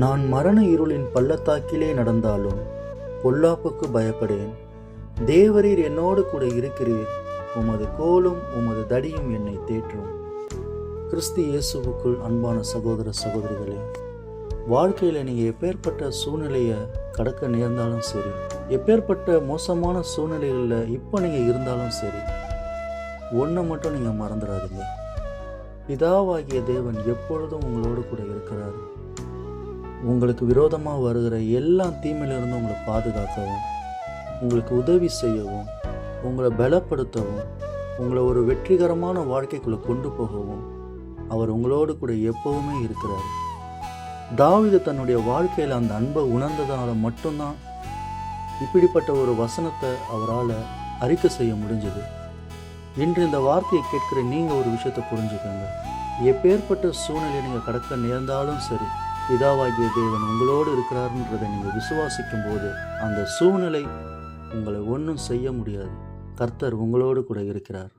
நான் மரண இருளின் பள்ளத்தாக்கிலே நடந்தாலும் பொல்லாப்புக்கு பயப்படேன். தேவரீர் என்னோடு கூட இருக்கிறீர். உமது கோலும் உமது தடியும் என்னை தேற்றும். கிறிஸ்து இயேசுவுக்குள் அன்பான சகோதர சகோதரிகளே வாழ்க்கையில் நீங்கள் எப்பேற்பட்ட சூழ்நிலையை கடக்க நேர்ந்தாலும் சரி எப்பேற்பட்ட மோசமான சூழ்நிலைகளில் இப்போ நீங்கள் இருந்தாலும் சரி ஒன்றை மட்டும் நீங்கள் மறந்துடாதீங்க. பிதாவாகிய தேவன் எப்பொழுதும் உங்களோடு கூட இருக்கிறார். உங்களுக்கு விரோதமாக வருகிற எல்லா தீமையிலிருந்தும் உங்களை பாதுகாக்கவும் உங்களுக்கு உதவி செய்யவும் உங்களை பலப்படுத்தவும் உங்களை ஒரு வெற்றிகரமான வாழ்க்கைக்குள்ளே கொண்டு போகவும் அவர் உங்களோடு கூட எப்பவுமே இருக்கிறார். தாவீது தன்னுடைய வாழ்க்கையில் அந்த அன்பை உணர்ந்ததால் மட்டும்தான் இப்படிப்பட்ட ஒரு வசனத்தை அவரால் அறிக்கை செய்ய முடிஞ்சது. இன்று இந்த வார்த்தையை கேட்கிற நீங்கள் ஒரு விஷயத்தை புரிஞ்சுக்கோங்க. எப்பேற்பட்ட சூழ்நிலை நீங்கள் கடக்க நேர்ந்தாலும் சரி பிதாவாகிய தேவன் உங்களோடு இருக்கிறார்ன்றதை நீங்கள் விசுவாசிக்கும் போது அந்த சூழ்நிலை உங்களை ஒன்றும் செய்ய முடியாது. கர்த்தர் உங்களோடு கூட இருக்கிறார்.